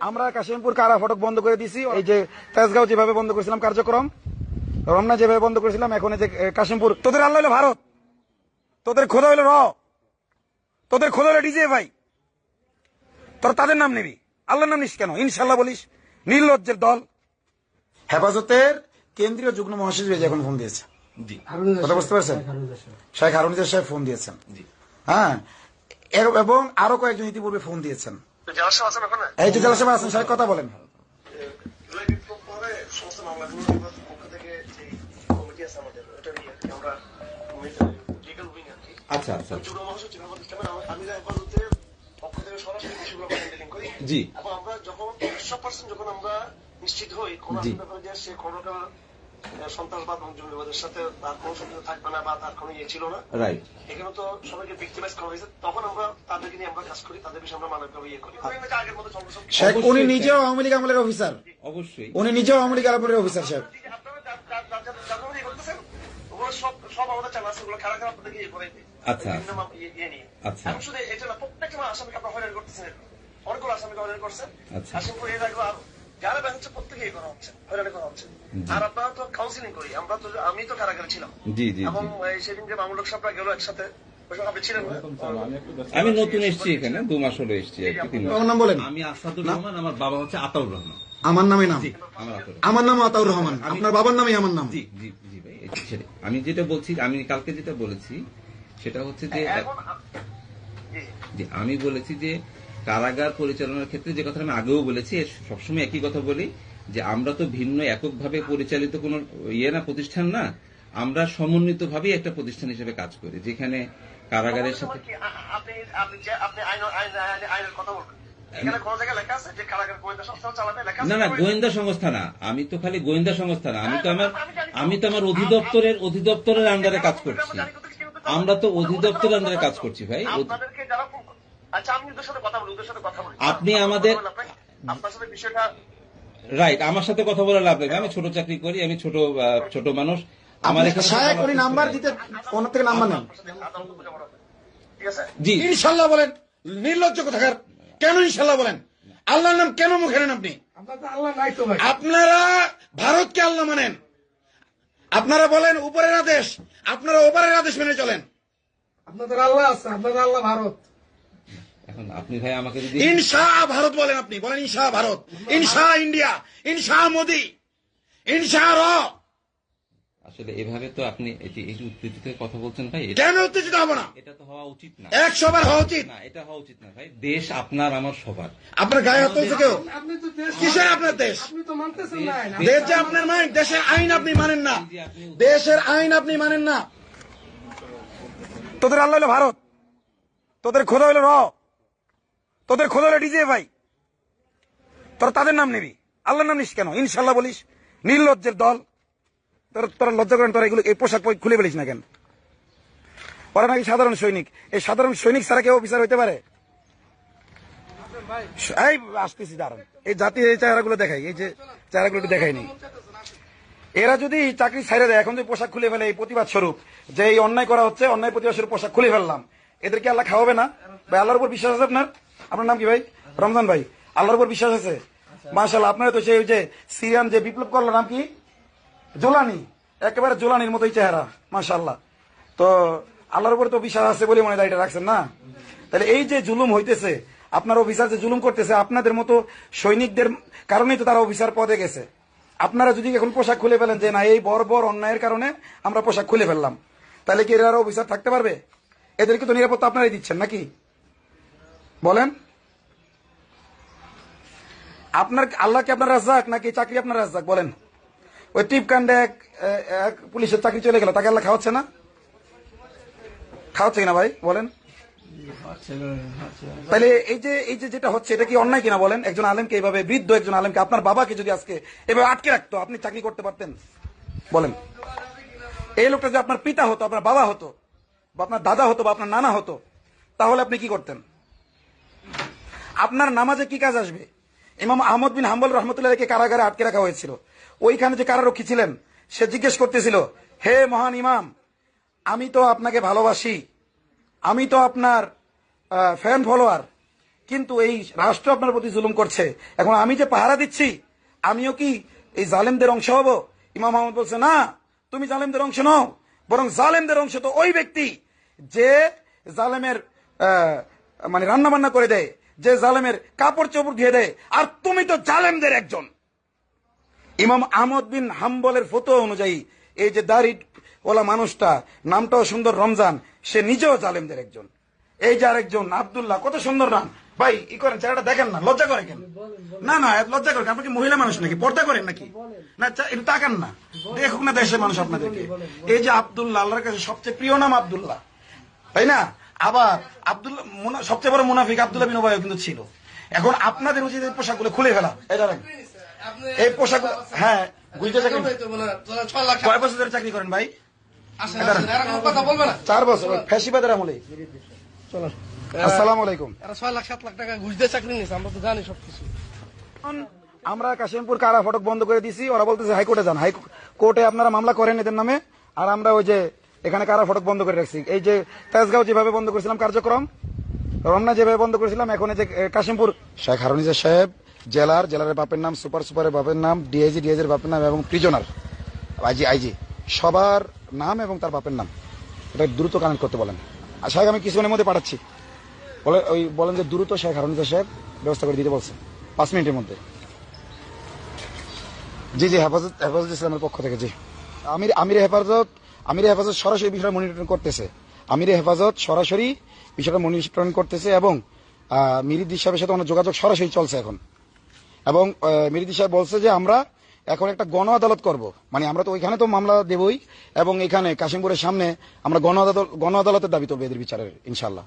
আমরা কাশিমপুর কারা ফটক বন্ধ করে দিছি। এই যে তেজগাঁও যেভাবে বন্ধ করেছিলাম কার্যক্রম রমনা যেভাবে বন্ধ করেছিলাম এখন এই যে কাশিমপুর। তোদের আল্লাহ হলো ভারত। তোদের খোদা হলো র। তোদের খোদা হলো ডিজে ভাই। তোর তাদের নাম নিবি। আল্লাহর নাম নিস কেন? ইনশাল্লাহ বলিস। নির্লজ্জের দল। হেফাজতের কেন্দ্রীয় যুগ্ম মহাসচিব এই এখন ফোন দিয়েছে। জি। কথা বুঝতে পারছেন? শেখ হারুনিজার সাহেব ফোন দিয়েছেন। হ্যাঁ। এবং আরও কয়েকজন ইতিপূর্বে ফোন দিয়েছেন। এই যে জেলা সাহেব আছেন সাহেব কথা বলেন পরে সমস্ত মামলাগুলো পক্ষ থেকে যে কমিটি আছে আমাদের ওটা নিয়ে আর কি আমরা লিগাল উইং আর কি আচ্ছা আচ্ছা করি জি। আমরা যখন একশো পার্সেন্ট যখন আমরা নিশ্চিত হই কোন। ব্যাপারে যে সে কোনোটা সন্ত্রাসবাদ এবং জঙ্গিবাদের সাথে তার কোনো সম্পর্ক থাকবে না বা তার কোনো ইয়ে ছিল না রাইট এখানে তো সবাইকে ভিক্টিমাইজ করা হয়েছে তখন আমরা তাদেরকে নিয়ে আমরা কাজ করি তাদের বিষয়ে আমরা মানবিকভাবে ইয়ে করি আগের মতো শেখ উনি নিজেও আওয়ামী লীগ আমলের অফিসার অবশ্যই উনি নিজেও আওয়ামী লীগ আমলের অফিসার দিই। আচ্ছা। মাম- ইয়ে- ইয়ে। আচ্ছা। শুধু এটা না, প্রত্যেকটা আসামিকে আপনারা হয়রানি করতেছেন অনেকগুলো আসামিকে হয়রানি করছেন। আচ্ছা। কাশিমপুর এর আরও। যারা ব্যাংক হচ্ছে প্রত্যেকে করা হচ্ছে, হয়রানি করা হচ্ছে। আর আপনারা তো কাউন্সিলিং করি, আমরা তো আমি তো কারাগারে ছিলাম। জি, জি, এবং সেদিন যে মামুল সাহেবরা গেল একসাথে? আমি নতুন এসেছি এখানে দু মাস হলো এসেছি নাম বলেন। আমি আসাদুর রহমান আমার বাবা হচ্ছে আতাউর রহমান। আমার নামে নাম? আমার নাম আতাউর রহমান। আপনার বাবার নামে আমার নাম? জি জি জি ভাই আমি যেটা বলছি আমি কালকে যেটা বলেছি সেটা হচ্ছে। যে আমি বলেছি যে কারাগার পরিচালনার ক্ষেত্রে যে কথা আমি আগেও বলেছি সবসময় একই কথা বলি যে আমরা তো ভিন্ন এককভাবে পরিচালিত কোনো ইয়ে না প্রতিষ্ঠান না আমরা সমন্বিত সমন্বিতভাবেই একটা প্রতিষ্ঠান হিসেবে কাজ করি যেখানে কারাগারের সাথে না না গোয়েন্দা সংস্থা না আমি তো খালি গোয়েন্দা সংস্থা না আমি তো আমার আমি তো। আমার অধিদপ্তরের অধিদপ্তরের আন্ডারে কাজ করছি। আমরা তো অধিদপ্তরের আন্ডারে কাজ করছি ভাই। আচ্ছা আমি ওদের সাথে কথা বলি ওদের সাথে কথা বলি। আপনি আমাদের- আপনার সাথে বিষয়টা রাইট আমার সাথে কথা বলে লাভ নেই। আমি ছোট চাকরি করি আমি ছোট ছোট মানুষ। আমার এখানে উনি নাম্বার দিতে ওনার থেকে নাম্বার নেন। জি। ইনশাল্লাহ বলেন নির্লজ্জ কোথাকার কেন ইনশাল্লাহ বলেন? আল্লাহর নাম কেন মুখে নেন আপনি? আপনারা ভারতকে আল্লাহ মানেন। আপনারা বলেন উপরের আদেশ। আপনারা ওপারের আদেশ মেনে চলেন। আপনাদের আল্লাহ আছে আপনাদের আল্লাহ ভারত। এখন আপনি ভাই আমাকে যদি ইনশা ভারত বলেন আপনি বলেন ইনশা ভারত। ইনশা ইন্ডিয়া ইনশা মোদি ইনশা র। আসলে এভাবে তো আপনি এই যে উত্তেজিত কথা বলছেন ভাই কেন উত্তেজিত হব না? এটা তো হওয়া উচিত না। একশো বার হওয়া উচিত। না এটা হওয়া উচিত না ভাই। দেশ আপনার আমার সবার। আপনার গায়ে হাত তুলছে কেউ? আপনি তো দেশ কিসের আপনার দেশ? আপনি তো মানতেছেন না। দেশ যে আপনার দেশের আইন আপনি মানেন না। দেশের আইন আপনি মানেন না। তোদের আল্লাহ হলো ভারত। তোদের খোদা হলো র তোদের খোদা হলো ডিজে ভাই। তোর তাদের নাম নিবি। আল্লাহর নাম নিস কেন? ইনশাল্লাহ বলিস। নির্লজ্জের দল। তোর, তোরা লজ্জা করেন, তোরা এগুলো এই পোশাক খুলে ফেলিস না কেন? ওরা নাকি সাধারণ সৈনিক। এই সাধারণ সৈনিক ছাড়া কেউ অফিসার হইতে পারে? এই, আসতেছি, দাঁড়ান। এই জাতি এই চেহারাগুলো দেখাই। এই যে চেহারাগুলো একটু দেখাই এরা যদি চাকরি ছাইড়ে দেয়, এখন যদি পোশাক খুলে ফেলে, এই প্রতিবাদ স্বরূপ, যে এই অন্যায় করা হচ্ছে, অন্যায় প্রতিবাদ স্বরূপ পোশাক খুলে ফেললাম, এদেরকে আল্লাহ খাওয়াবে না? ভাই, আল্লাহর উপর বিশ্বাস আছে আপনার? আপনার নাম কি ভাই? রমজান ভাই। আল্লাহর উপর বিশ্বাস আছে? মাশাল্লাহ আপনার তো সেই যে সিরিয়ান যে বিপ্লব করল নাম কি? জোলানি। একেবারে জোলানির মতোই চেহারা মাশাল্লাহ তো আল্লাহর উপর তো বিশ্বাস আছে বলে মনে হয় রাখছেন না? তাহলে এই যে জুলুম হইতেছে আপনার অফিসার যে জুলুম করতেছে আপনাদের মতো সৈনিকদের কারণেই তো তারা অফিসার পদে গেছে। আপনারা যদি এখন পোশাক খুলে ফেলেন যে না এই বর্বর অন্যায়ের কারণে আমরা পোশাক খুলে ফেললাম তাহলে কি এরা অফিসার থাকতে পারবে? এদেরকে তো নিরাপত্তা আপনারাই দিচ্ছেন নাকি? বলেন। আপনার আল্লাহকে আপনার রাজ্জাক নাকি চাকরি আপনার রাজ্জাক? বলেন। ওই টিপ কাণ্ডে এক এক পুলিশের চাকরি চলে গেল, তাকে আল্লাহ খাওয়াচ্ছে না? খাওয়াচ্ছে কিনা ভাই? বলেন। তাহলে এই যে এই যে যেটা হচ্ছে, এটা কি অন্যায় কিনা বলেন? একজন আলেমকে এইভাবে বৃদ্ধ একজন আলেমকে আপনার বাবাকে যদি আজকে এভাবে আটকে রাখতো, আপনি চাকরি করতে পারতেন? বলেন। এই লোকটা যে আপনার পিতা হতো, আপনার বাবা হতো, বা আপনার দাদা হতো, বা আপনার নানা হতো, তাহলে আপনি কি করতেন? আপনার নামাজে কি কাজ আসবে? ইমাম আহমদ বিন হাম্বল রহমতুল্লাহকে কারাগারে আটকে রাখা হয়েছিল। ওইখানে যে কারারক্ষী ছিলেন, সে জিজ্ঞেস করতেছিল, হে মহান ইমাম, আমি তো আপনাকে ভালোবাসি, আমি তো আপনার ফ্যান ফলোয়ার কিন্তু এই রাষ্ট্র আপনার প্রতি জুলুম করছে। এখন আমি যে পাহারা দিচ্ছি, আমিও কি এই জালেমদের অংশ হব? ইমাম আহমদ বলছে, না, তুমি জালেমদের অংশ নও, বরং জালেমদের অংশ তো ওই ব্যক্তি যে জালেমের মানে রান্না বান্না করে দেয়। যে জালেমের কাপড় চোপড় দিয়ে দেয়, আর তুমি তো জালেমদের একজন। ইমাম আহমদ বিন হাম্বলের ফতোয়া অনুযায়ী, এই যে দাড়ি ওলা মানুষটা, নামটাও সুন্দর রমজান, সে নিজেও জালেমদের একজন। এই যে আরেকজন, আব্দুল্লাহ, কত সুন্দর নাম। ভাই, ই করেন, চেহারাটা দেখেন না, লজ্জা করে কেন? না না লজ্জা করেন আপনি কি মহিলা মানুষ নাকি? পর্দা করেন নাকি? না একটু তাকান না। দেখুক না দেশের মানুষ আপনাদেরকে। এই যে আব্দুল্লাহ, আল্লাহর কাছে সবচেয়ে প্রিয় নাম আব্দুল্লাহ। তাই না? আবার আব্দুল্লাহ সবচেয়ে বড় মুনাফিক আব্দুল্লাহ বিন উবাইও কিন্তু ছিল। এখন আপনাদের উচিত এই পোশাকগুলো খুলে ফেলা। এই এই পোশাক হ্যাঁ গুলজা চাকরি কয় বছর ধরে চাকরি করেন ভাই? চার বছর। ফ্যাসিবাদের আমলে। আসসালামু আলাইকুম। ছয় লাখ সাত লাখ টাকা ঘুষ দিয়ে চাকরি নিয়েছে আমরা তো জানি সবকিছু। আমরা কাশিমপুর কারা ফটক বন্ধ করে দিছি ওরা বলতেছে হাইকোর্টে যান। হাইকোর্টে আপনারা মামলা করেন এদের নামে আর আমরা ওই যে এখানে কারা ফটক বন্ধ করে রাখছি? এই যে তেজগাঁও যেভাবে বন্ধ করেছিলাম, কার্যক্রম? রমনা যেভাবে বন্ধ করেছিলাম, এখন এই যে কাশিমপুর। শেখ হারুনিজা সাহেব, জেলার জেলার বাপের নাম, সুপার সুপারের বাপের নাম, ডিআইজি, ডিআইজির বাপের নাম এবং প্রিজনার, আইজি আইজি, সবার নাম এবং তার বাপের নাম। এটা দ্রুত কানেক্ট করতে বলেন। আর সাহেব, আমি কিছুক্ষণের মধ্যে পাঠাচ্ছি। বলে, ওই, বলেন যে দ্রুত শেখ হারুনিজা সাহেব ব্যবস্থা করে দিতে বলছে, পাঁচ মিনিটের মধ্যে। জি জি, হেফাজত হেফাজত ইসলামের পক্ষ থেকে, জি। আমির আমির হেফাজত আমির হেফাজত সরাসরি বিষয়টা মনিটরিং করতেছে। আমির হেফাজত সরাসরি বিষয়টা মনিটরিং করতেছে এবং মিরিদি সাহেবের সাথে আমার যোগাযোগ সরাসরি চলছে এখন। এবং মিরিদি সাহেব বলছে যে আমরা এখন একটা গণ আদালত করব। মানে আমরা তো ওইখানে তো মামলা দেবই এবং এখানে কাশিমপুরের সামনে আমরা গণ আদালত গণ আদালতের দাবি তো এদের বিচারের ইনশাল্লাহ